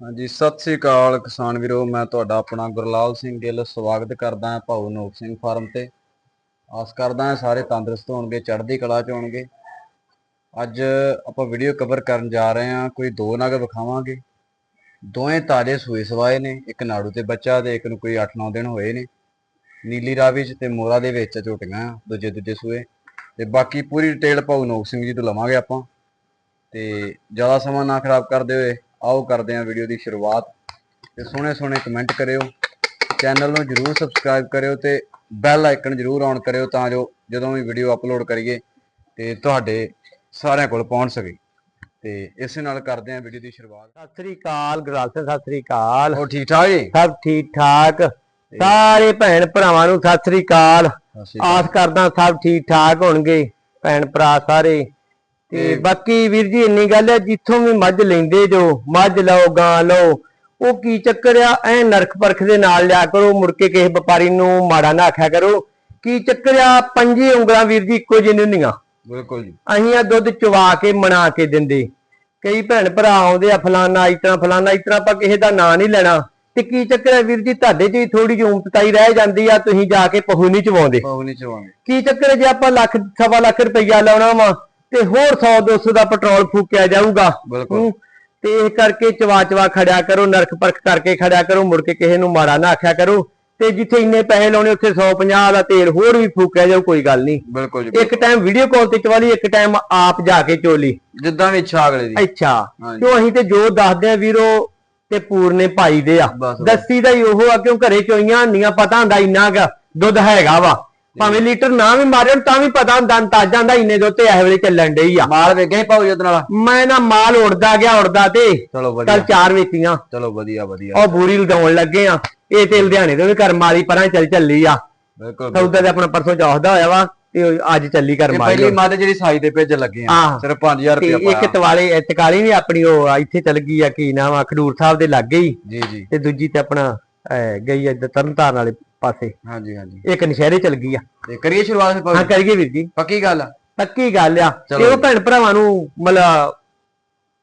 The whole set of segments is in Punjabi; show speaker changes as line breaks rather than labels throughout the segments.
ਹਾਂਜੀ, ਸਤਿ ਸ੍ਰੀ ਅਕਾਲ ਕਿਸਾਨ ਵੀਰੋ, ਮੈਂ ਤੁਹਾਡਾ ਆਪਣਾ ਗੁਰਲਾਲ ਸਿੰਘ ਗਿੱਲ ਸਵਾਗਤ ਕਰਦਾ ਹਾਂ ਭਾਊ ਨੋਕ ਸਿੰਘ ਫਾਰਮ ਤੇ। ਆਸ ਕਰਦਾ ਹਾਂ ਸਾਰੇ ਤੰਦਰੁਸਤ ਹੋਣਗੇ, ਚੜ੍ਹਦੀ ਕਲਾ ਚ ਹੋਣਗੇ। ਅੱਜ ਆਪਾਂ ਵੀਡੀਓ ਕਵਰ ਕਰਨ ਜਾ ਰਹੇ ਹਾਂ, ਕੋਈ ਦੋ ਨਗ ਵਿਖਾਵਾਂਗੇ। ਦੋਵੇਂ ਤਾਜ਼ੇ ਸੂਏ ਸਵਾਏ ਨੇ, ਇੱਕ ਨਾੜੂ ਤੇ ਬੱਚਾ ਤੇ ਇੱਕ ਨੂੰ ਕੋਈ 8-9 ਦਿਨ ਹੋਏ ਨੇ। ਨੀਲੀ ਰਾਵੀ ਚ ਤੇ ਮੋਰਾ ਦੇ ਵਿੱਚ ਝੋਟੀਆਂ, ਦੂਜੇ ਦੂਜੇ ਸੂਏ। ਤੇ ਬਾਕੀ ਪੂਰੀ ਡਿਟੇਲ ਭਾਊ ਨੋਕ ਸਿੰਘ ਜੀ ਤੋਂ ਲਵਾਂਗੇ ਆਪਾਂ। ਤੇ ਜ਼ਿਆਦਾ ਸਮਾਂ ਨਾ ਖਰਾਬ ਕਰਦੇ ਹੋਏ ਆਓ ਕਰਦੇ ਹਾਂ ਵੀਡੀਓ ਦੀ ਸ਼ੁਰੂਆਤ ਤੇ ਸੋਹਣੇ ਸੋਹਣੇ ਕਮੈਂਟ ਕਰਿਓ। ਚੈਨਲ ਨੂੰ ਜਰੂਰ ਸਬਸਕ੍ਰਾਈਬ ਕਰਿਓ ਤੇ ਬੈਲ ਆਈਕਨ ਜਰੂਰ ਔਨ ਕਰਿਓ ਤਾਂ ਜੋ ਜਦੋਂ ਵੀ ਵੀਡੀਓ ਅਪਲੋਡ ਕਰੀਏ ਤੇ ਤੁਹਾਡੇ ਸਾਰਿਆਂ ਕੋਲ ਪਹੁੰਚ ਸਕੇ। ਤੇ ਇਸੇ ਨਾਲ ਕਰਦੇ ਹਾਂ ਵੀਡੀਓ ਦੀ ਸ਼ੁਰੂਆਤ।
ਸਤਿ ਸ੍ਰੀ ਅਕਾਲ ਗੁਰਲਾਲ ਸਿੰਘ ਸਤਿ ਸ੍ਰੀ ਅਕਾਲ।
ਹੋਰ ਠੀਕ ਠਾਕ ਜੀ?
ਸਭ ਠੀਕ ਠਾਕ। ਸਾਰੇ ਭੈਣ ਭਰਾਵਾਂ ਨੂੰ ਸਤਿ ਸ਼੍ਰੀ ਅਕਾਲ। ਆਸ ਕਰਦਾ ਸਭ ਠੀਕ ਠਾਕ ਹੋਣਗੇ। ਭੈਣ ਭਰਾ ਸਾਰੇ। ਤੇ ਬਾਕੀ ਵੀਰ ਜੀ ਇੰਨੀ ਗੱਲ ਹੈ ਜਿੱਥੋਂ ਵੀ ਮੱਝ ਲੈਂਦੇ ਜੋ ਮੱਝ ਲਓ ਗਾਂ ਲਓ ਉਹ ਕੀ ਚੱਕਰ ਆ? ਐ ਨਰਖ ਪਰਖ ਦੇ ਨਾਲ ਲਿਆ ਕਰੋ ਮੁੜ ਕੇ ਕਿਸੇ ਵਪਾਰੀ ਨੂੰ ਮਾੜਾ ਨਾ ਆਖਿਆ ਕਰੋ। ਕੀ ਚੱਕਰ ਆ? ਪੰਜੇ ਉਂਗਲਾਂ ਵੀਰ ਜੀ ਇੱਕੋ ਜਿਹੀ ਨਹੀਂ ਹੁੰਦੀਆਂ।
ਬਿਲਕੁਲ ਜੀ।
ਅਸੀਂ ਆ ਦੁੱਧ ਚਵਾ ਕੇ ਮਨਾ ਕੇ ਦਿੰਦੇ। ਕਈ ਭੈਣ ਭਰਾ ਆਉਂਦੇ ਆ ਫਲਾਨਾ ਇਸ ਤਰ੍ਹਾਂ ਫਲਾਨਾ ਇਸ ਤਰ੍ਹਾਂ ਆਪਾਂ ਕਿਸੇ ਦਾ ਨਾਂ ਨਹੀਂ ਲੈਣਾ। ਤੇ ਕੀ ਚੱਕਰ ਹੈ ਵੀਰ ਜੀ ਤੁਹਾਡੇ 'ਚ ਹੀ ਥੋੜੀ ਜਿਹੀ ਉਮਤਤਾਈ ਰਹਿ ਜਾਂਦੀ ਆ ਤੁਸੀਂ ਜਾ ਕੇ ਪਹੂ ਨਹੀਂ ਚਵਾਉਂਦੇ।
ਨਹੀਂ ਚਵਾਂਗੇ
ਕੀ ਚੱਕਰ ਹੈ ਜੇ ਆਪਾਂ ਲੱਖ ਸਵਾ ਲੱਖ ਰੁਪਈਆ ਲਾਉਣਾ ਵਾ? ਤੇ ਹੋਰ 100 200 ਦਾ ਪੈਟਰੋਲ ਫੂਕਿਆ ਜਾਊਗਾ।
ਬਿਲਕੁਲ।
ਤੇ ਇਹ ਕਰਕੇ ਚਵਾ ਚਵਾ ਖੜਿਆ ਕਰੋ ਨਰਕ ਪਰਖ ਕਰਕੇ ਖੜਿਆ ਕਰੋ ਮੁੜ ਕੇ ਕਿਸੇ ਨੂੰ ਮਾੜਾ ਨਾ ਆਖਿਆ ਕਰੋ। ਤੇ ਜਿੱਥੇ ਇੰਨੇ ਪੈਸੇ ਲਾਉਣੇ ਉੱਥੇ 150 ਦਾ ਤੇਲ ਹੋਰ ਵੀ ਫੂਕਿਆ ਜਾਊ ਕੋਈ ਗੱਲ ਨਹੀਂ।
ਬਿਲਕੁਲ ਜੀ
ਇੱਕ ਟਾਈਮ ਵੀਡੀਓ ਕਾਲ ਤੇ ਚਵਾ ਲਈ ਇੱਕ ਟਾਈਮ ਆਪ ਜਾ ਕੇ ਚੋਲੀ।
ਜਿੱਦਾਂ ਵੀ ਇੱਛਾ ਅਗਲੇ ਦੀ।
ਅੱਛਾ। ਕਿਉਂ ਅਸੀਂ ਤੇ ਜੋ ਦੱਸਦੇ ਆ ਵੀਰੋ ਤੇ ਪੂਰਨੇ ਭਾਈ ਦੇ ਆ। ਦੱਸੀ ਦਾ ਹੀ ਉਹ ਆ ਕਿਉਂ ਘਰੇ ਚੋਈਆਂ ਹੁੰਦੀਆਂ ਪਤਾ ਹੁੰਦਾ ਇੰਨਾ ਕੁ ਦੁੱਧ ਹੈਗਾ ਵਾ। ਭਾਵੇਂ ਲੀਟਰ ਨਾ ਵੀ ਮਾਰਨ ਤਾਂ ਵੀ ਪਤਾ ਹੁੰਦਾ ਅੰਦਾਜ਼ਾ ਹੁੰਦਾ ਇੰਨੇ ਦੁੱਧ ਤੇ ਇਹ ਵੇਲੇ ਚੱਲਣ ਡਈ ਆ।
ਮਾਲ ਵੇਖਿਆ ਪਾਉ ਜਦ ਨਾਲ?
ਮੈਂ ਨਾ ਮਾਲ ਉੜਦਾ ਗਿਆ ਉੜਦਾ ਤੇ।
ਚਲੋ
ਕੱਲ
ਵਧੀਆ
ਚਾਰ ਵੇਚੀਆਂ।
ਚਲੋ ਵਧੀਆ ਵਧੀਆ।
ਉਹ ਬੂਰੀ ਲਗਾਉਣ ਲੱਗੇ ਆ। ਇਹ ਤੇ ਲੁਧਿਆਣੇ ਦੇ ਵੀ ਕਰਮ ਵਾਲੀ ਪਰਾਂ ਚੱਲ ਚੱਲੀ ਆ।
ਬਿਲਕੁਲ
ਸੌਦਾ ਤੇ ਆਪਣਾ ਪਰਸੋਂ ਚੌਥਦਾ ਹੋਇਆ ਵਾ ਤੇ ਅੱਜ ਚੱਲੀ ਕਰਮ ਵਾਲੀ
ਪਹਿਲੀ ਮੱਝ ਜਿਹੜੀ ਸਾਈ ਤੇ ਭੇਜਣ ਲੱਗੇ ਆ। ਸਿਰਫ 5000
ਤੇ
ਰੁਪਏ
ਇੱਕ ਤਵਾਲੇ ਤਕਾਲੀ ਵੀ ਆਪਣੀ ਉਹ ਇੱਥੇ ਚੱਲ ਗਈ ਆ ਕੀ ਨਾਮ ਆ ਖਡੂਰ ਸਾਹਿਬ ਦੇ ਲਾਗੇ ਹੀ।
ਜੀ ਜੀ।
ਤੇ ਦੂਜੀ ਤੇ ਆਪਣਾ ਗਈ ਇੱਧਰ ਤਰਨਤਾਰਨ ਵਾਲੇ ਪਾਸੇ।
ਹਾਂਜੀ ਹਾਂਜੀ।
ਇੱਕ ਨਸ਼ਹਿਰੇ ਚਲ ਗਈ ਆ।
ਤੇ ਕਰੀਏ ਸ਼ੁਰੂਆਤ ਫਿਰ
ਹਾਂ? ਕਰੀਏ ਵੀਰ ਜੀ।
ਪੱਕੀ ਗੱਲ ਆ?
ਪੱਕੀ ਗੱਲ ਆ।
ਚਲੋ।
ਤੇ ਉਹ
ਜੀ।
ਭੈਣ ਭਰਾਵਾਂ ਨੂੰ ਮਤਲਬ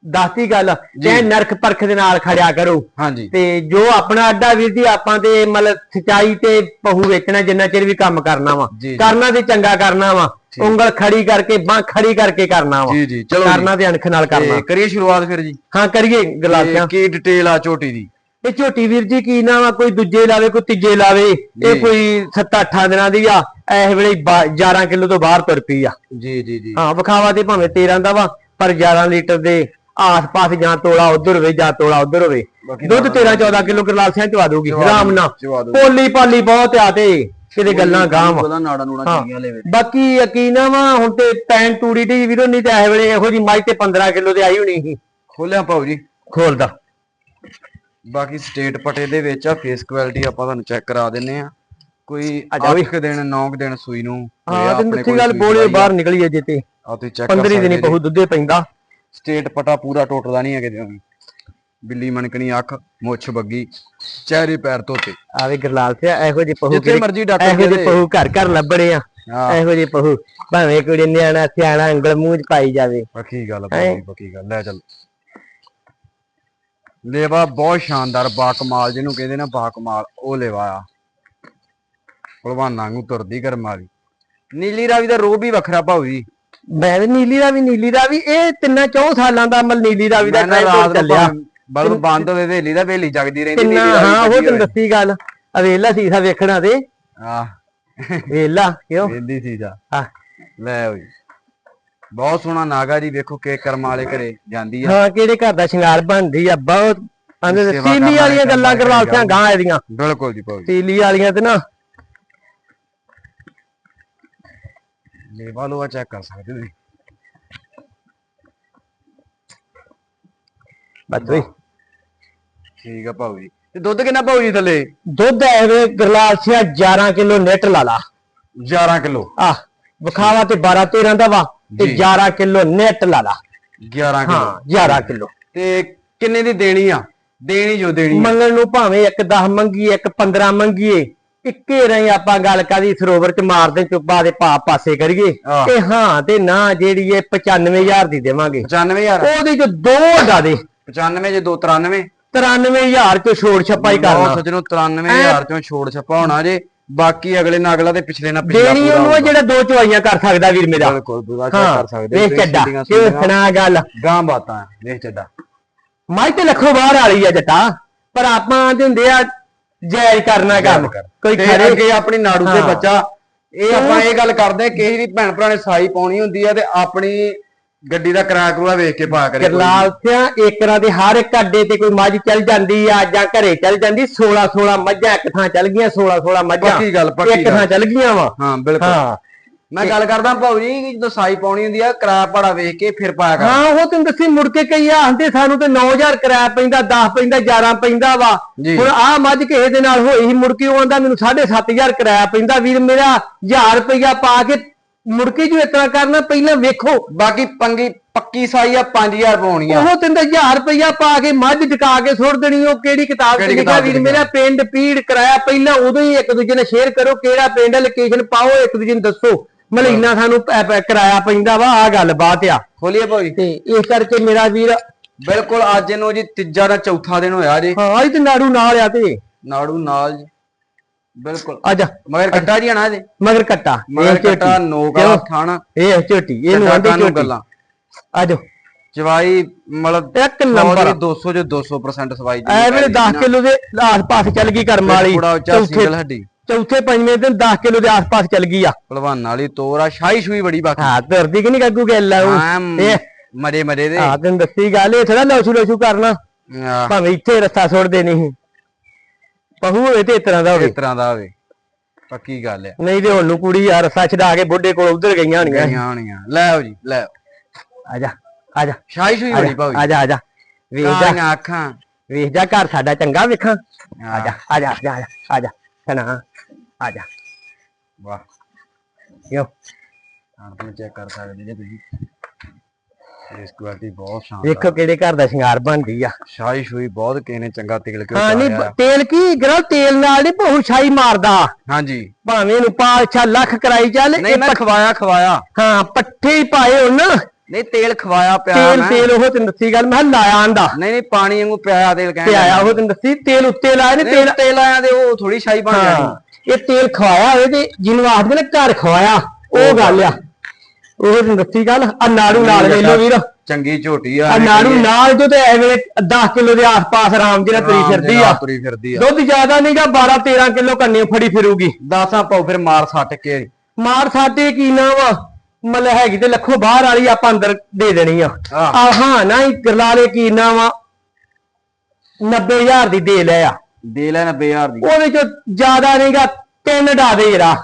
ਦੱਸਤੀ ਗੱਲ ਤੇ ਨਰਕ ਪਰਖ ਦੇ ਨਾਲ ਖੜਿਆ ਕਰੋ।
ਹਾਂਜੀ।
ਤੇ ਜੋ ਆਪਣਾ ਅੱਡਾ ਵੀਰ ਜੀ ਆਪਾਂ ਤੇ ਮਤਲਬ ਸਚਾਈ ਤੇ ਪਹੂ ਵੇਚਣਾ ਜਿੰਨਾ ਚਿਰ ਵੀ ਕੰਮ ਕਰਨਾ ਵਾ।
ਜੀ, ਜੀ।
ਕਰਨਾ ਤੇ ਚੰਗਾ ਕਰਨਾ ਵਾ। ਉਂਗਲ ਖੜੀ ਕਰਕੇ ਬਾਹ ਖੜੀ ਕਰਕੇ ਕਰਨਾ ਵਾ।
ਜੀ ਜੀ। ਚਲੋ ਜੀ।
ਕਰਨਾ ਤੇ ਅਣਖ ਨਾਲ ਕਰਨਾ।
ਤੇ ਕਰੀਏ ਸ਼ੁਰੂਆਤ ਫਿਰ ਜੀ।
ਹਾਂ ਕਰੀਏ ਗਲਾਸਿਆਂ।
ਤੇ ਕੀ ਡਿਟੇਲ ਆ ਝੋਟੀ ਦੀ?
ਇਹ ਝੋਟੀ ਵੀਰ ਜੀ ਕੀ ਨਾ ਵਾ ਕੋਈ ਦੂਜੇ ਲਾਵੇ ਕੋਈ ਤੀਜੇ ਲਾਵੇ? ਇਹ। ਕੋਈ 7-8 ਦਿਨਾਂ ਦੀ ਆ। ਇਸ ਵੇਲੇ 11 ਕਿਲੋ ਤੋਂ ਬਾਹਰ ਤੁਰ ਪਈ ਆ।
ਜੀ ਜੀ ਜੀ।
ਹਾਂ ਵਿਖਾਵਾ ਤੇ ਭਾਵੇਂ 13 ਦਾ ਵਾ ਪਰ 11 ਲੀਟਰ ਦੇ ਆਸ-ਪਾਸ ਜਾਂ ਤੋਲਾ ਉਧਰ ਹੋਵੇ ਜਾਂ ਤੋਲਾ ਉਧਰ ਹੋਵੇ। ਦੁੱਧ 13-14 ਕਿਲੋ ਕਰਲਾਸਿਆਂ ਚਵਾ ਦੂਗੀ ਆਰਾਮ ਨਾਲ। ਪੋਲੀ ਪਾਲੀ ਬਹੁਤ ਆ ਤੇ ਕਿਤੇ ਗੱਲਾਂ ਗਾਂ ਵਾ
ਉਹਦਾ ਨਾੜਾ ਨੂੜਾ
ਹਾਂ।
ਚੰਗੀਆਂ ਲੈਵੇ।
ਬਾਕੀ ਯਕੀਨ ਆ ਵਾ ਹੁਣ ਤੇ ਟੈਨ ਤੂੜੀ ਦੀ ਵੀਰੋ ਨਹੀਂ ਤੇ ਇਸ ਵੇਲੇ ਇਹੋ ਜੀ ਮੱਝ ਤੇ 15 ਕਿਲੋ ਤੇ ਆਈ ਹੋਣੀ ਸੀ।
ਖੋਲਿਆ ਪਾਉ ਜੀ।
ਖੋਲਦਾ।
ਬਾਕੀ ਸਟੇਟ ਪਟੇ ਦੇ ਵਿੱਚ ਆ ਫੇਸ ਕੁਆਲਿਟੀ ਆਪਾਂ ਤੁਹਾਨੂੰ ਚੈੱਕ ਕਰਾ ਦਿੰਨੇ ਆ। ਕੋਈ
ਜਾਓ
8 ਦਿਨ 9 ਦਿਨ ਸੂਈ ਨੂੰ
ਹਾਂ ਤੇ ਮਿੱਠੀ ਗੱਲ ਬੋਲੇ। ਬਾਹਰ ਨਿਕਲੀ ਅਜੇ ਤੇ।
ਆ ਤੁਸੀਂ ਚੈੱਕ
15 ਦਿਨੀ ਪਹੂ ਦੁੱਧੇ ਪੈਂਦਾ।
ਸਟੇਟ ਪਟਾ ਪੂਰਾ ਟੋਟਦਾ ਨਹੀਂ ਹੈ ਕਿਤੇ ਬਿੱਲੀ ਮਣਕਣੀ ਅੱਖ ਮੁੱਛ ਬੱਗੀ ਚਿਹਰੇ ਪੈਰ ਧੋਤੇ।
ਆਵੇ ਗਰਲਾਲ ਸਿਆ ਇਹੋ ਜਿਹੇ ਪਹੂ
ਜਿੱਥੇ ਮਰਜ਼ੀ ਡਾਕਟਰ
ਇਹੋ ਜਿਹੇ ਪਹੂ ਘਰ ਘਰ ਲੱਭਣੇ ਆ।
ਹਾਂ।
ਇਹੋ ਜਿਹੇ ਪਹੂ। ਭਾਵੇਂ ਕੁੜੀ ਨਿਆਣਾ ਸਿਆਣਾ ਉਂਗਲ ਮੂੰਹ ਚ ਪਾਈ ਜਾਵੇ।
ਪੱਕੀ ਗੱਲ ਪੱਕੀ ਗੱਲ। ਲੈ ਚੱਲ। ਲੇਵਾ ਬਹੁਤ ਸ਼ਾਨਦਾਰ ਬਾ ਕਮਾਲ ਜਿਹਨੂੰ ਕਹਿੰਦੇ ਨਾ ਬਾ ਕਮਾਲ ਉਹ ਲੇਵਾ ਆ। ਭਲਵਾਨਾਂ ਨੂੰ ਤੁਰਦੀ ਵਾਲੀ। ਨੀਲੀ ਰਾਵੀ ਦਾ ਰੋਹ ਵੀ ਵੱਖਰਾ ਭਾਉ ਜੀ।
ਮੈਂ ਵੀ ਨੀਲੀ ਦਾ ਵੀ ਨੀਲੀ ਦਾ ਵੀ ਇਹ ਤਿੰਨਾਂ ਚੌਂ ਸਾਲਾਂ ਦਾ ਮਲ ਨੀਲੀ ਦਾ ਵੀ ਦਾ
ਨੂੰ
ਚੱਲਿਆ।
ਬਲਬ ਬੰਦ ਹੋਵੇ ਵੇਲੀ ਦਾ ਵੇਲੀ ਜਗਦੀ ਰਹਿੰਦੀ ਨੀਲੀ ਰਾਵੀ
ਹਾਂ ਉਹ ਤੈਨੂੰ। ਦੱਸੀ ਗੱਲ। ਅਵੇਲਾ ਸੀਸਾ ਵੇਖਣਾ ਤੇ।
ਆਹ।
ਵੇਲਾ ਕਿਉਂ?
ਵੇਂਦੀ ਸੀ ਜਾ
ਹਾਂ
ਲੈ ਓਏ ਬਹੁਤ ਸੋਹਣਾ ਨਾਗਾ ਜੀ ਵੇਖੋ ਕੇ ਕਰਮ ਵਾਲੇ ਘਰੇ ਜਾਂਦੀ ਆ।
ਹਾਂ ਕਿਹੜੇ ਘਰ ਦਾ ਸ਼ਿੰਗਾਰ ਬਣਦੀ ਆ ਬਹੁਤ
ਕਰਨ
ਤੀਲੀ ਵਾਲੀਆਂ
ਵਾਲੇ
ਗੱਲਾਂ
ਵਾਲੇ
ਸਿਆਂ ਗਾਂ ਇਹਦੀਆਂ।
ਬਿਲਕੁਲ ਜੀ ਭਾਉ ਜੀ।
ਤੀਲੀ ਵਾਲੀਆਂ ਤੇ ਨਾ।
ਲੇਵਾ ਲੋਆ ਚੈੱਕ ਕਰ ਸਕਦੇ ਤੁਸੀਂ।
ਓਏ
ਠੀਕ ਆ ਭਾਉ ਜੀ। ਤੇ ਦੁੱਧ ਕਿੰਨਾ ਭਾਉ ਜੀ ਥੱਲੇ?
ਦੁੱਧ ਐਵੇਂ ਗਰਲਾਲ ਸਿਆ 11 ਕਿਲੋ ਨੈਟ ਲਾ ਲਾ।
11 ਕਿਲੋ।
ਆ ਵਿਖਾਵਾ ਤੇ 12 13 ਦਾ ਵਾ। ਤੇ
ਜੀ।
11 ਕਿਲੋ ਨੈਟ ਲਾ ਲਾ।
11 ਕਿਲੋ।
ਹਾਂ 11 ਕਿਲੋ।
ਤੇ ਕਿੰਨੇ ਦੀ ਦੇਣੀ ਆ? ਦੇਣੀ ਜੋ ਦੇਣੀ ਆ।
ਮੰਗਣ ਨੂੰ ਭਾਵੇਂ ਇੱਕ 10 ਮੰਗੀਏ ਇੱਕ 15 ਮੰਗੀਏ ਇੱਕੇ ਰਹੀ ਆਪਾਂ ਗੱਲ ਕਾਦੀ ਸਰੋਵਰ ਚ ਮਾਰਦੇ ਚੁੱਪਾ ਦੇ ਪਾ ਪਾਸੇ ਕਰੀਏ।
ਆਹ।
ਤੇ ਹਾਂ ਤੇ ਨਾ ਜਿਹੜੀ ਇਹ 95000 ਦੀ ਦੇਵਾਂਗੇ।
95000
ਉਹਦੇ ਚ ਦੋ ਦਾ ਦੇ।
95 ਜੇ 293
93000 ਚੋਂ ਛੋੜ ਛੱਪਾ ਹੀ ਕਰਨਾ।
ਸੱਜਣੋ 93000 ਚੋਂ ਛੋੜ ਛੱਪਾ ਹੋਣਾ ਜੇ। ਬਾਕੀ ਅਗਲੇ ਨਗਲਾ ਤੇ ਪਿਛਲੇ ਨਾਲ ਪਿਛਲਾ
ਦੇਣੀ ਉਹਨੂੰ
ਹੋਊਗਾ।
ਜਿਹੜਾ ਦੋ ਚਵਾਈਆਂ ਕਰ ਸਕਦਾ ਵੀਰ ਮੇਰਾ।
ਬਿਲਕੁਲ ਪੂਰਾ ਕਰ ਸਕਦੇ?
ਵੇਖ ਚੱਡਾ ਕਿ ਸੁਣਾ ਗੱਲ।
ਗਾਂ ਬਾਤਾਂ ਵੇਖ ਚੱਡਾ।
ਮਾਈ ਤੇ ਲੱਖੋਂ ਬਾਹਰ ਵਾਲੀ ਆ ਜੱਟਾ ਪਰ ਆਪਾਂ ਆਂਦੇ ਹੁੰਦੇ ਆ ਜਾਇਜ਼ ਕਰਨਾ ਕੰਮ। ਕੋਈ ਖਰੇ
ਅੱਗੇ ਆਪਣੀ ਨਾੜੂ
ਹਾਂ।
ਬੱਚਾ। ਇਹ ਆਪਾਂ ਇਹ ਗੱਲ ਕਰਦੇ ਕਿਸੇ ਵੀ ਭੈਣ ਭਰਾ ਨੇ ਸਾਈ ਪਾਉਣੀ ਹੁੰਦੀ ਆ ਤੇ ਆਪਣੀ ਗੱਡੀ ਦਾ ਕਿਰਾਇਆ ਕਰੂਆ ਵੇਖ ਕੇ ਪਾ ਕਰੇ ਕੋਈ।
ਕਰਲਾਲ ਸਿਆ ਏਕਰਾਂ ਦੇ ਹਰ ਇੱਕ ਅੱਡੇ ਤੇ ਕੋਈ ਮੱਝ ਚੱਲ ਜਾਂਦੀ ਆ ਜਾਂ ਘਰੇ ਚੱਲ ਜਾਂਦੀ 16 16 ਮੱਝਾਂ ਇੱਕ ਥਾਂ ਚੱਲ ਗਈਆਂ 16 16 ਮੱਝਾਂ
ਪੱਕੀ ਗੱਲ, ਪੱਕੀ
ਇੱਕ ਥਾਂ। ਚੱਲ ਗਈਆਂ ਵਾ
ਹਾਂ ਬਿਲਕੁਲ
ਹਾਂ
ਮੈਂ ਗੱਲ ਕਰਦਾ ਭਾਉ ਜੀ ਕਿ ਜਦੋਂ ਸਾਈ ਪਾਉਣੀ ਹੁੰਦੀ ਆ ਕਿਰਾਇਆ ਭਾੜਾ ਵੇਖ ਕੇ ਫਿਰ ਪਾਇਆ ਕਰ
ਹਾਂ ਉਹ ਤੈਨੂੰ ਦੱਸੀ ਮੁੜ ਕੇ ਕਈ ਆਂਦੇ ਸਾਨੂੰ ਤੇ 9000 ਕਿਰਾਇਆ ਪੈਂਦਾ 10 ਪੈਂਦਾ 11 ਪੈਂਦਾ ਵਾ
ਜੀ।
ਹੁਣ ਆਹ ਮੱਝ ਕਿਸੇ ਦੇ ਨਾਲ ਹੋਈ ਸੀ ਮੁੜ ਕੇ ਉਹ ਆਂਦਾ ਮੈਨੂੰ 7500 ਕਿਰਾਇਆ ਪੈਂਦਾ ਵੀਰ ਮੇਰਾ 1000 ਰੁਪਇਆ ਪਾ ਕੇ ਮੁੜ ਕੇ ਜੋ ਇਤਨਾ ਕਰਨਾ ਪਹਿਲਾਂ ਵੇਖੋ
ਬਾਕੀ ਪੰਗੀ ਪੱਕੀ ਸਾਈ ਆ 5000 ਪਾਉਣੀ ਆ
ਉਹ ਤੈਨੂੰ 1000 ਰੁਪਇਆ ਪਾ ਕੇ ਮੱਝ ਟਿਕਾ ਕੇ ਸੁੱਟ ਦੇਣੀ ਉਹ ਕਿਹੜੀ ਕਿਤਾਬ ਚ ਲਿਖਿਆ ਵੀਰ? ਮੇਰਾ ਪਿੰਡ ਪੀੜ ਕਰਾਇਆ ਪਹਿਲਾਂ ਉਦੋਂ ਹੀ ਇੱਕ ਦੂਜੇ ਨਾਲ ਸ਼ੇਅਰ ਕਰੋ ਕਿਹੜਾ ਪਿੰਡ ਲੋਕੇਸ਼ਨ ਪਾਓ ਇੱਕ ਦੂਜੇ ਨੂੰ ਦੱਸੋ। ਮਤਲਬ ਇੰਨਾ ਸਾਨੂੰ ਕਿਰਾਇਆ ਪੈਂਦਾ ਵਾ ਆ ਗੱਲ ਬਾਤ ਆ।
ਖੋਲੀਏ ਜੀ
ਤੇ ਇਸ ਕਰਕੇ ਮੇਰਾ ਵੀਰ
ਬਿਲਕੁਲ ਅੱਜ ਇਹਨੂੰ ਜੀ ਤੀਜਾ ਦਾ ਚੌਥਾ ਦਿਨ ਹੋਇਆ ਜੀ।
ਹਾਂ ਅੱਜ ਤੇ ਨਾੜੂ ਨਾਲ ਆ ਤੇ।
ਨਾੜੂ ਨਾਲ ਜੀ ਬਿਲਕੁਲ
ਆਜਾ
ਮਗਰ ਕੱਟਾ ਜੀ ਆਣਾ ਇਹਦੇ।
ਮਗਰ ਕੱਟਾ।
ਮਗਰ। ਕੱਟਾ ਨੋਕ ਵਾਲਾ ਥਾਣਾ।
ਇਹ ਝੋਟੀ। ਇਹਨੂੰ ਆਂਦੇ ਝੋਟੀ।
ਗੱਲਾਂ।
ਆਜੋ
ਚਵਾਈ ਮਤਲਬ
ਇੱਕ ਨੰਬਰ।
200 ਜੋ 200% ਸਵਾਈ ਜੀ
ਐ ਵੇਲੇ 10 ਕਿਲੋ ਦੇ ਆਸ-ਪਾਸ ਚੱਲ ਗਈ ਕਰਮ ਵਾਲੀ। ਚੌਥੇ
ਹੱਡੀ।
ਚੌਥੇ ਪੰਜਵੇਂ ਦਿਨ 10 ਕਿਲੋ ਦੇ ਆਸ-ਪਾਸ ਚੱਲ ਗਈ ਆ।
ਭਲਵਾਨਾਂ ਵਾਲੀ ਤੋਰ ਆ। ਸ਼ਾਹੀ ਸ਼ੂਈ ਬੜੀ ਬਾਕੀ।
ਹਾਂ ਧਰਦੀ ਕਿ ਨਹੀਂ ਗੱਗੂ ਗੱਲ ਆ ਇਹ
ਮਰੇ ਮਰੇ ਦੇ।
ਹਾਂ ਤੈਨੂੰ ਦੱਸੀ ਗੱਲ ਇਹ ਥੋੜਾ ਲੋਸ਼ੂ ਲੋਸ਼ੂ ਕਰਨਾ ਭਾਵੇਂ ਇੱਥੇ ਰਸਤਾ ਛੋੜ ਦੇਣੀ ਸੀ ਪਹੂ ਹੋਵੇ ਤੇ ਇਸ ਤਰ੍ਹਾਂ ਦਾ ਹੋਵੇ।
ਇਸ ਤਰ੍ਹਾਂ ਦਾ ਹੋਵੇ। ਪੱਕੀ ਗੱਲ ਹੈ
ਨਹੀਂ ਤੇ ਹੁਣ ਨੂੰ ਕੁੜੀ ਯਾਰ ਰਸਤਾ ਛਡਾ ਕੇ ਬੁੱਢੇ ਕੋਲ ਉਧਰ ਗਈਆਂ ਹੋਣੀਆਂ।
ਗਈਆਂ ਹੋਣੀਆਂ। ਲੈ ਆਓ ਜੀ ਲੈ ਆਓ।
ਆਜਾ ਆਜਾ
ਸ਼ਾਹੀ ਸ਼ੂਈ ਬੜੀ ਭਾਉ ਜੀ
ਆਜਾ ਆਜਾ ਵੇਖ ਜਾ।
ਅੱਖਾਂ?
ਵੇਖ ਜਾ ਘਰ ਸਾਡਾ ਚੰਗਾ ਵੇਖਾਂ।
ਆਹ,
ਆਜਾ ਆਜਾ ਆਜਾ ਆਜਾ, ਆਜਾ ਸਨਾ ਆਜਾ
ਵਾਹ।
ਯੋ।
ਆਪ ਚੈੱਕ ਕਰ ਸਕਦੇ ਜੇ ਤੁਸੀਂ। ਇਸ ਕੁਆਲਿਟੀ ਬਹੁਤ ਸ਼ਾਨਦਾਰ
ਵੇਖੋ ਕਿਹੜੇ ਘਰ ਦਾ ਸ਼ਿੰਗਾਰ ਬਣਦੀ ਆ।
ਸ਼ਾਹੀ ਸ਼ੂਈ ਬਹੁਤ ਕਿਸੇ ਨੇ ਚੰਗਾ ਤੇਲ ਕੇ
ਹਾਂ ਨਹੀਂ। ਤੇਲ ਕੀ ਗਰਾ ਤੇਲ ਨਾਲ ਨਹੀਂ ਬਹੁ ਛਾਈ ਮਾਰਦਾ।
ਹਾਂਜੀ।
ਭਾਵੇਂ ਇਹਨੂੰ ਪਾਛਾ ਲੱਖ ਕਰਾਈ ਚੱਲ
ਨਹੀਂ ਮੈਂ ਖਵਾਇਆ ਖਵਾਇਆ।
ਹਾਂ ਪੱਠੇ ਹੀ ਪਾਏ ਹੁਣ। ਨਾ
ਨਹੀਂ ਤੇਲ ਖਵਾਇਆ ਪਿਆ
ਤੇਲ
ਮੈਂ।
ਤੇਲ ਉਹ ਤੈਨੂੰ ਦੱਸੀ ਗੱਲ ਮੈਂ ਲਾਇਆ ਆਂਦਾ।
ਨਹੀਂ ਨਹੀਂ ਪਾਣੀ ਵਾਂਗੂ ਪਿਆਇਆ ਤੇਲ ਕਹਿੰਦੇ
ਤੇ ਆਇਆ ਉਹ ਤੈਨੂੰ ਦੱਸੀ ਤੇਲ ਉੱਤੇ ਲਾਇਆ ਨੇ
ਤੇਲ
ਤੇਲ
ਆਇਆ ਤੇ ਉਹ ਥੋੜੀ ਸ਼ਾਹੀ ਬਣ ਜਾਣੀ।
ਇਹ ਤੇਲ ਖਵਾਇਆ ਹੋਵੇ ਤੇ ਜਿਹਨੂੰ ਆਖਦੇ ਨੇ ਘਰ ਖਵਾਇਆ ਉਹ ਗੱਲ ਆ। ਉਹ ਦੱਸੀ ਗੱਲ ਆ ਨਾੜੂ ਨਾਲ ਵੇਖ ਲਓ ਵੀਰ।
ਚੰਗੀ ਝੋਟੀ ਆ
ਆ ਨਾੜੂ ਨਾਲ ਜੋ ਤੇ ਐਵੇਂ 10 ਕਿਲੋ ਦੇ ਆਸ-ਪਾਸ ਆਰਾਮ ਜਿਹੜਾ ਤੁਰੀ ਫਿਰਦੀ ਆ।
ਤੁਰੀ ਫਿਰਦੀ ਆ।
ਦੁੱਧ ਜ਼ਿਆਦਾ ਨਹੀਂਗਾ 12 13 ਕਿਲੋ ਕੰਨੇ ਫੜੀ ਫਿਰੂਗੀ।
ਦਾਸਾਂ ਪਾਉ ਫਿਰ ਮਾਰ ਸੱਟ ਕੇ।
ਮਾਰ ਸਾਡੇ ਕੀ ਨਾ ਵਾ ਮਤਲਬ ਹੈਗੀ ਤੇ ਲੱਖੋਂ ਬਾਹਰ ਵਾਲੀ ਆਪਾਂ ਅੰਦਰ ਦੇ ਦੇਣੀ ਆ।
ਆਹ।
ਆ ਹਾਂ ਨਾ ਹੀ ਗਰਲਾਲੇ ਕੀ ਨਾ ਵਾ 90000 ਦੀ ਦੇ ਲੈ ਆ।
ਦੇ ਲੈ 90000 ਦੀ।
ਉਹਦੇ ਚੋਂ ਜ਼ਿਆਦਾ ਨਹੀਂਗਾ ਤਿੰਨ ਡਾ ਦੇ ਜਰਾ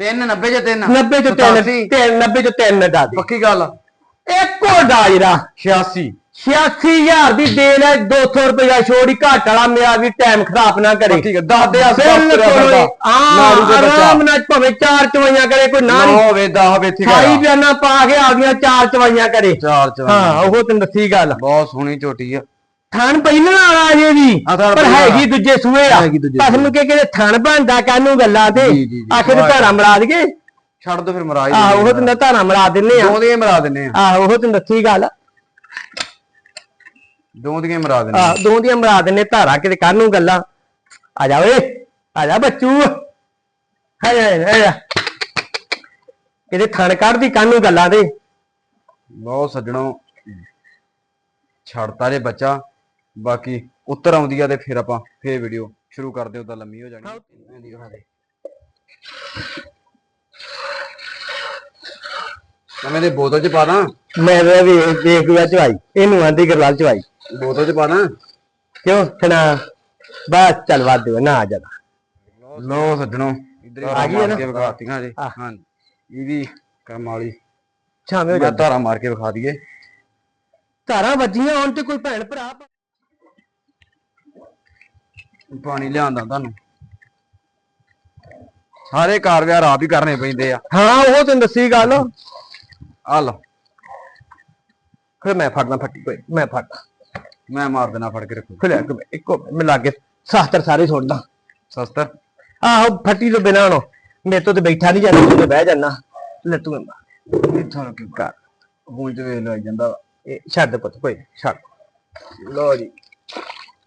3 90 ਚ 3
90 ਚੋਂ ਤਿੰਨ ਤਿੰਨ 90 ਚੋਂ ਤਿੰਨ ਡਾ ਦੇ।
ਪੱਕੀ ਗੱਲ
ਇੱਕੋ ਡਾ ਜਰਾ
86
86000 ਦੀ ਦੇ ਲੈ 200 ਰੁਪਇਆ ਛੋੜੀ ਘਾਟ ਵਾਲਾ ਮੇਰਾ ਵੀ ਟਾਈਮ ਖਰਾਬ ਨਾ ਕਰੇ।
ਪੱਕੀ ਗੱਲ ਦੱਸ ਦੇ ਆਸ
ਬਿਲਕੁਲ
ਨਾੜੂ ਦੇ
ਹਾਂ
ਬੱਚਾ।
ਆਰਾਮ ਨਾਲ ਭਾਵੇਂ ਚਾਰ ਚਵਾਈਆਂ ਕਰੇ ਕੋਈ ਨਾ
ਨਾ
ਨਹੀਂ
ਹੋਵੇ 10 ਹੋਵੇ ਇੱਥੇ
ਖਾਈ
ਘਰ।
ਬਿਆਨਾ ਪਾ ਕੇ ਆਪਦੀਆਂ ਚਾਰ ਚਵਾਈਆਂ ਕਰੇ।
ਚਾਰ ਚਾਰ
ਹਾਂ ਉਹ ਤੈਨੂੰ ਦੱਸੀ ਗੱਲ
ਬਹੁਤ ਸੋਹਣੀ ਝੋਟੀ ਆ।
ਥਣ ਪਹਿਲਾਂ ਵਾਲਾ ਜੇ ਵੀ
ਹਾਂ, ਥਣ
ਪਰ
ਪਹਿਲਾਂ
ਹੈਗੀ ਦੂਜੇ ਸੂਏ ਆ।
ਹੈਗੀ ਦੂਜੇ
ਕੇ ਕਿਹੜੇ ਥਣ ਬਣਦਾ ਕਾਨੂੰ ਗੱਲਾਂ ਤੇ?
ਜੀ, ਜੀ, ਜੀ।
ਆਖਿਰ ਧਾਰਾ ਮਰਾ ਦਈਏ।
ਛੱਡ ਦੋ ਫਿਰ ਮਰਾਜ
ਆਹ ਉਹ ਤੈਨੂੰ ਧਾਰਾ ਮਰਾ ਦਿੰਨੇ ਆ।
ਦੋ ਦੀਆਂ ਮਰਾ ਦਿੰਨੇ ਆ।
ਆਹ ਉਹ ਤੈਨੂੰ ਦੱਸੀ ਗੱਲ
ਦੋ ਦੀਆਂ ਮਰਾ ਦਿੰਨੇ
ਆਹ ਦੋ ਦੀਆਂ ਮਰਾ ਦਿੰਨੇ ਧਾਰਾ ਕਿਤੇ ਕਾਨੂੰ ਗੱਲਾਂ। ਆ ਜਾ ਓਏ ਆ ਜਾ ਬੱਚੂ। ਹਾਂ ਜਾ ਕਿਤੇ ਥਣ ਕੱਢਦੀ ਕਾਨੂੰ ਗੱਲਾਂ ਤੇ?
ਬਹੁਤ ਸੱਜਣੋ ਛੱਡਤਾ ਜੇ ਬੱਚਾ। ਬਾਕੀ ਉੱਤਰ ਆਉਂਦੀ ਆ ਤੇ ਫਿਰ ਆਪਾਂ ਫੇਰ ਵੀਡੀਓ ਸ਼ੁਰੂ ਕਰਦੇ ਉਦਾਂ ਲੰਮੀ ਹੋ ਜਾਣੀ ਇਹਦੀ ਦੇ। ਮੈਂ ਦੇ ਬੋਤਲ ਚ ਪਾ ਦਾਂ?
ਮੈਂ ਤਾਂ ਵੀ ਦੇਖ ਲਿਆ ਚਵਾਈ ਇਹਨੂੰ ਆਂਦੀ ਗਰਲਾਲ ਚਵਾਈ।
ਬੋਤਲ ਚ ਪਾ ਦਾਂ?
ਕਿਉਂ? ਸੁਣਾ ਬਸ ਚੱਲ ਵੱਧ ਦਿਓ ਨਾ ਆ ਜਾਦਾ
ਲੋ ਸੱਜਣੋ ਇਧਰ
ਆ ਗਈ ਹੈ ਨਾ?
ਵਿਖਾਤੀਆਂ ਜੀ। ਹਾਂ ਇਹਦੀ ਕਰਮ ਵਾਲੀ।
ਛਾਵੇਂ ਹੋ ਜਾ
ਧਾਰਾ ਮਾਰ ਕੇ ਵਿਖਾ ਦਈਏ।
ਧਾਰਾਂ ਵੱਜੀਆਂ ਹੁਣ ਤੇ ਕੋਈ ਭੈਣ ਭਰਾ
ਪਾਣੀ ਲਿਆਂਦਾ ਤੁਹਾਨੂੰ। ਸਾਰੇ ਕਾਰ ਵਿਹਾਰ ਆਪ ਹੀ ਕਰਨੇ ਪੈਂਦੇ ਆ।
ਹਾਂ ਉਹ ਤੈਨੂੰ ਦੱਸੀ ਗੱਲ।
ਆ ਲਓ।
ਫਿਰ ਮੈਂ ਫੜਨਾ ਫੱਟੀ ਕੋਈ ਮੈਂ ਫੜਦਾ
ਮੈਂ ਮਾਰ ਦੇਣਾ ਫੜ ਕੇ ਰੱਖੋ।
ਖੁੱਲਿਆ ਕਿ ਇੱਕੋ ਮੈਂ ਲਾਗੇ ਸਾਸਤਰ ਸਾਰੇ ਛੋੜਦਾ
ਸਸਤਰ?
ਆਹੋ ਫੱਟੀ ਤੋਂ ਬਿਨਾਂ ਹਣੋ। ਮੇਰੇ ਤੋਂ ਤੇ ਬੈਠਾ ਨਹੀਂ ਜਾਂਦਾ ਤੂੰ ਬਹਿ ਜਾਣਾ ਲੈ ਤੂੰ ਮਾਰ।
ਇੱਥੋਂ ਕਿ ਕਰ। ਹੁਣ ਤੇ ਵੇਖ ਲੋ ਜਾਂਦਾ।
ਇਹ ਛੱਡ ਪੁੱਤ ਕੋਈ ਨੀ, ਛੱਡ।
ਲੋ ਜੀ।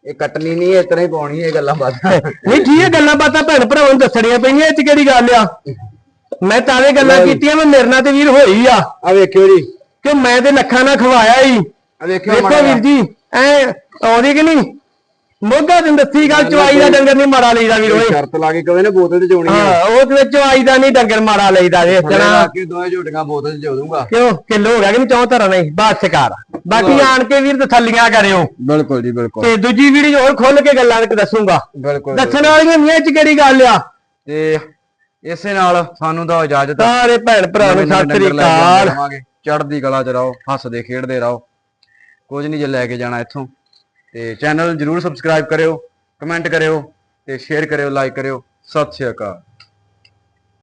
ਇਹ ਕੱਟਣੀ ਨਹੀਂ ਇਤਨਾ ਹੀ ਪਾਉਣੀ ਇਹ ਗੱਲਾਂ ਬਾਤਾਂ।
ਨਹੀਂ ਠੀਕ ਹੈ ਗੱਲਾਂ ਬਾਤਾਂ ਭੈਣ ਭਰਾਵਾਂ ਨੂੰ ਦੱਸਣੀਆਂ ਪਈਆਂ ਇਹ ਚ ਕਿਹੜੀ ਗੱਲ ਆ? ਮੈਂ ਤਾਂ ਇਹ ਗੱਲਾਂ। ਕੀਤੀਆਂ ਮੈਂ ਮੇਰੇ ਨਾਲ ਤੇ ਵੀਰ ਹੋਈ ਆ।
ਆ ਵੇਖਿਓ ਜੀ।
ਕਿ ਮੈਂ ਤੇ ਲੱਖਾਂ ਨਾਲ ਖਵਾਇਆ ਹੀ
ਆ ਵੇਖਿਓ
ਵੀਰ ਜੀ ਐ ਆਉਂਦੀ ਕਿ ਨਹੀਂ? ਮੋਗਾ ਦਿਨ ਦੱਸੀ ਗੱਲ ਚਵਾਈ ਦਾ ਡੰਗਰ ਨਹੀਂ ਮਾੜਾ ਲਈਦਾ ਵੀਰ ਓਏ।
ਸ਼ਰਤ ਲਾ ਕੇ ਨਾ ਬੋਤਲ ਤੇ ਚੋਣੀ ਆ?
ਹਾਂ ਉਹ ਤੇ ਚਵਾਈ ਦਾ ਨਹੀਂ ਡੰਗਰ ਮਾੜਾ ਲਈਦਾ
ਥੱਲੇ
ਚਣਾ
ਲਾ ਕੇ ਦੋਏ ਝੋਟੀਆਂ ਬੋਤਲ ਚ ਜੋ ਦੂੰਗਾ
ਕਿਉਂ? ਕਿਲੋ ਹੋ ਗਿਆ ਕਿ ਨਹੀਂ? ਚੌਂ ਧਰਾਂ ਨਹੀਂ ਬਸ ਕਰ ਬਾਕੀ ਆਣ ਕੇ ਵੀਰ ਤਸੱਲੀਆਂ ਕਰਿਓ।
ਬਿਲਕੁਲ ਜੀ ਬਿਲਕੁਲ।
ਤੇ ਦੂਜੀ ਵੀਡੀਓ ਹੋਰ ਖੁੱਲ ਕੇ ਗੱਲਾਂ ਦੱਸੂਗਾ।
ਬਿਲਕੁਲ
ਦੱਸਣ ਵਾਲੀਆਂ ਨਹੀਂ ਚ ਕਿਹੜੀ ਗੱਲ ਆ?
ਤੇ ਇਸੇ ਨਾਲ ਸਾਨੂੰ ਤਾਂ ਇਜਾਜ਼ਤ
ਸਾਰੇ ਭੈਣ ਭਰਾ ਨੂੰ ਸਤਿ ਸ੍ਰੀ ਅਕਾਲ।
ਚੜ੍ਹਦੀ ਕਲਾ ਚ ਰਹੋ ਹੱਸਦੇ ਖੇਡਦੇ ਰਹੋ। ਕੁਝ ਨਹੀਂ ਜੇ ਲੈ ਕੇ ਜਾਣਾ ਇੱਥੋਂ। ਤੇ ਚੈਨਲ ਜਰੂਰ ਸਬਸਕ੍ਰਾਈਬ ਕਰਿਓ ਕਮੈਂਟ ਕਰਿਓ ਤੇ ਸ਼ੇਅਰ ਕਰਿਓ ਲਾਈਕ ਕਰਿਓ। ਸਤਿ ਸ਼੍ਰੀ ਅਕਾਲ।